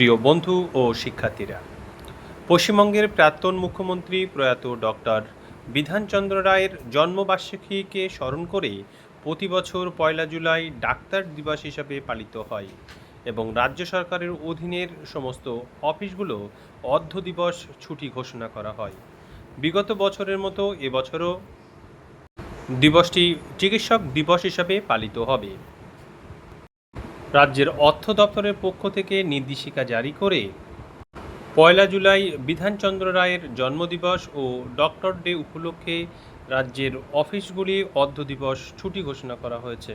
প্রিয় বন্ধু ও শিক্ষার্থীরা, পশ্চিমবঙ্গের প্রাক্তন মুখ্যমন্ত্রী প্রয়াত ডক্টর বিধানচন্দ্র রায়ের জন্মবার্ষিকীকে স্মরণ করে প্রতি বছর পয়লা জুলাই ডাক্তার দিবস হিসাবে পালিত হয় এবং রাজ্য সরকারের অধীনের সমস্ত অফিসগুলো অর্ধ দিবস ছুটি ঘোষণা করা হয়। বিগত বছরের মতো এবছরও দিবসটি চিকিৎসক দিবস হিসাবে পালিত হবে। রাজ্যের অর্থ দপ্তরের পক্ষ থেকে নির্দেশিকা জারি করে পয়লা জুলাই বিধানচন্দ্র রায়ের জন্মদিবস ও ডক্টর ডে উপলক্ষে রাজ্যের অফিসগুলি অর্ধ দিবস ছুটি ঘোষণা করা হয়েছে।